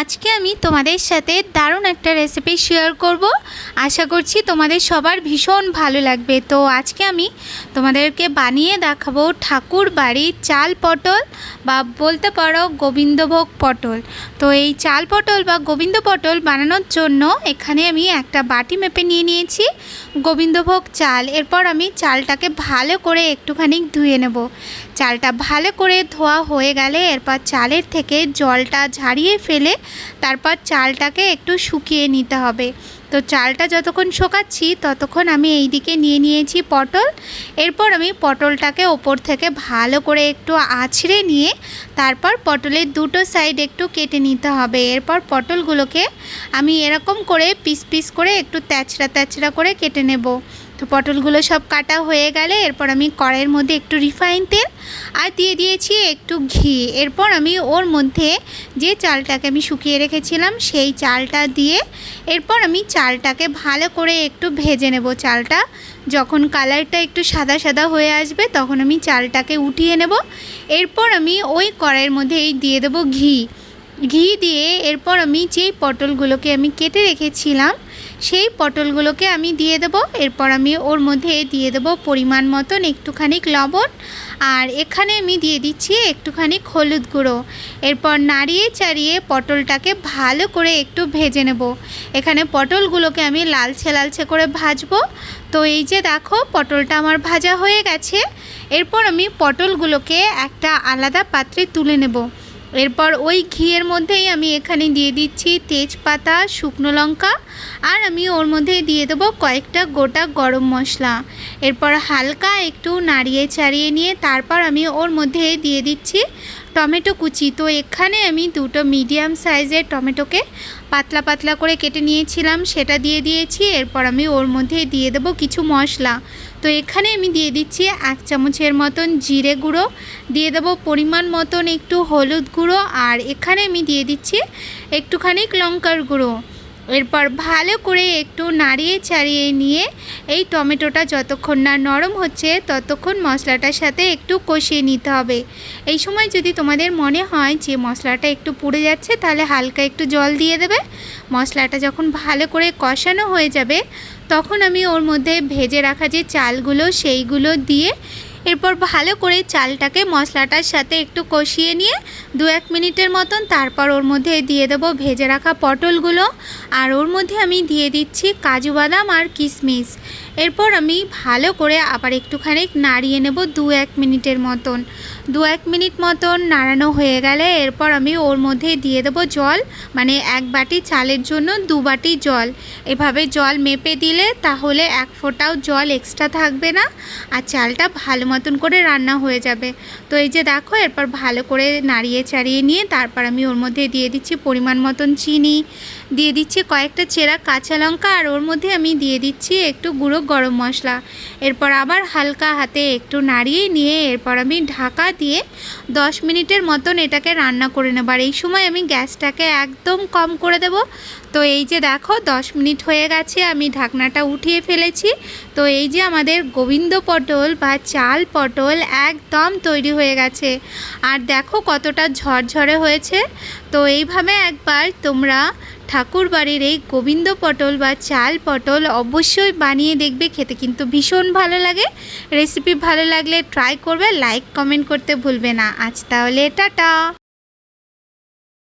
আজকে আমি তোমাদের সাথে দারুণ একটা রেসিপি শেয়ার করব। আশা করছি তোমাদের সবার ভীষণ ভালো লাগবে। তো আজকে আমি তোমাদেরকে বানিয়ে দেখাবো ঠাকুর বাড়ির চাল পটল বা বলতে পারো গোবিন্দভোগ পটল। তো এই চাল পটল বা গোবিন্দ পটল বানানোর জন্য এখানে আমি একটা বাটি মেপে নিয়ে নিয়েছি গোবিন্দভোগ চাল। এরপর আমি চালটাকে ভালো করে একটুখানি ধুয়ে নেব। চালটা ভালো করে ধোয়া হয়ে গেলে এরপর চালের থেকে জলটা ঝাড়িয়ে ফেলে তারপর চালটাকে একটু শুকিয়ে নিতে হবে। তো চালটা যতক্ষণ শোকাচ্ছি ততক্ষণ আমি এই দিকে নিয়ে নিয়েছি পটল। এরপর আমি পটলটাকে ওপর থেকে ভালো করে একটু আছড়ে নিয়ে তারপর পটলের দুটো সাইড একটু কেটে নিতে হবে। এরপর পটলগুলোকে আমি এরকম করে পিস পিস করে একটু তেচড়া তেচড়া করে কেটে নেব। তো পটলগুলো সব কাটা হয়ে গেলে এরপর আমি কড়াইয়ের মধ্যে একটু রিফাইন তেল আর দিয়ে দিয়েছি একটু ঘি। এরপর আমি ওর মধ্যে যে চালটাকে আমি শুকিয়ে রেখেছিলাম সেই চালটা দিয়ে এরপর আমি চালটাকে ভালো করে একটু ভেজে নেব চালটা। যখন কালারটা একটু সাদা সাদা হয়ে আসবে তখন আমি চালটাকে উঠিয়ে নেব। এরপর আমি ওই কড়াইয়ের মধ্যে এই দিয়ে দেবো ঘি। ঘি দিয়ে এরপর আমি যেই পটলগুলোকে আমি কেটে রেখেছিলাম সেই পটলগুলোকে আমি দিয়ে দেব। এরপর আমি ওর মধ্যে দিয়ে দেব পরিমাণ মতন একটুখানি লবণ। আর এখানে আমি দিয়ে দিচ্ছি একটুখানি হলুদ গুঁড়ো। এরপর নাড়িয়ে চাড়িয়ে পটলটাকে ভালো করে একটু ভেজে নেব। এখানে পটলগুলোকে আমি লালচে লালচে করে ভাজবো। তো এই যে দেখো, পটলটা আমার ভাজা হয়ে গেছে। এরপর আমি পটলগুলোকে একটা আলাদা পাত্রে তুলে নেব। এরপর ওই ঘিয়ের মধ্যেই আমি এখানে দিয়ে দিচ্ছি তেজপাতা, শুকনো লঙ্কা আর আমি ওর মধ্যে দিয়ে দেবো কয়েকটা গোটা গরম মশলা। এরপর হালকা একটু নাড়িয়ে চাড়িয়ে নিয়ে তারপর আমি ওর মধ্যে দিয়ে দিচ্ছি টমেটো কুচি। তো এখানে আমি দুটো মিডিয়াম সাইজের টমেটোকে পাতলা পাতলা করে কেটে নিয়েছিলাম, সেটা দিয়ে দিয়েছি, এরপর আমি ওর মধ্যে দিয়ে দেবো কিছু মশলা। তো এখানে আমি দিয়ে দিচ্ছি এক চামচের মতন জিরে গুঁড়ো, দিয়ে দেবো পরিমাণ মতন একটু হলুদ গুঁড়ো, আর এখানে আমি দিয়ে দিচ্ছি একটুখানি লঙ্কার গুঁড়ো। এরপর ভালো করে একটু নাড়িয়ে চাড়িয়ে নিয়ে এই টমেটোটা যতক্ষণ না নরম হচ্ছে ততক্ষণ মশলাটার সাথে একটু কষিয়ে নিতে হবে। এই সময় যদি তোমাদের মনে হয় যে মশলাটা একটু পুড়ে যাচ্ছে তাহলে হালকা একটু জল দিয়ে দেবে। মশলাটা যখন ভালো করে কষানো হয়ে যাবে তখন আমি ওর মধ্যে ভেজে রাখা যে চালগুলো সেইগুলো দিয়ে এরপর ভালো করে চালটাকে মশলাটার সাথে একটু কষিয়ে নিয়ে দু এক মিনিটের মতন তারপর ওর মধ্যে দিয়ে দেব ভেজে রাখা পটলগুলো। আর ওর মধ্যে আমি দিয়ে দিচ্ছি কাজু বাদাম আর কিশমিশ। এরপর আমি ভালো করে আবার একটুখানি নাড়িয়ে নেব দু এক মিনিটের মতন। দু এক মিনিট মতন নাড়ানো হয়ে গেলে এরপর আমি ওর মধ্যে দিয়ে দেবো জল মানে এক বাটি চালের জন্য দু বাটি জল। এভাবে জল মেপে দিলে তাহলে এক ফোঁটাও জল এক্সট্রা থাকবে না আর চালটা ভালো মতন করে রান্না হয়ে যাবে। তো এই যে দেখো, এরপর ভালো করে নাড়িয়ে চাড়িয়ে নিয়ে তারপর আমি ওর মধ্যে দিয়ে দিচ্ছি পরিমাণ মতন চিনি। দিয়ে দিচ্ছি কয়েকটা চেরা কাঁচা লঙ্কা আর ওর মধ্যে আমি দিয়ে দিচ্ছি একটু গুঁড়ো গরম মশলা। এরপর আবার হালকা হাতে একটু নাড়িয়ে নিয়ে এরপর আমি ঢাকা দিয়ে দশ মিনিটের মতন এটাকে রান্না করে নেব। আর এই সময় আমি গ্যাসটাকে একদম কম করে দেব। তো এই যে দেখো, দশ মিনিট হয়ে গেছে, আমি ঢাকনাটা উঠিয়ে ফেলেছি। তো এই যে আমাদের গোবিন্দ পটল বা চাল পটল একদম তৈরি হয়ে গেছে। আর দেখো কতটা ঝরঝরে হয়েছে। তো এইভাবে একবার তোমরা ঠাকুর বাড়ির এই গোবিন্দ পটল বা চাল পটল অবশ্যই বানিয়ে দেখবে খেতে। কিন্তু ভীষণ ভালো লাগে। রেসিপি ভালো লাগলে ট্রাই করবে লাইক কমেন্ট করতে ভুলবে না। আজ তাহলে টাটা।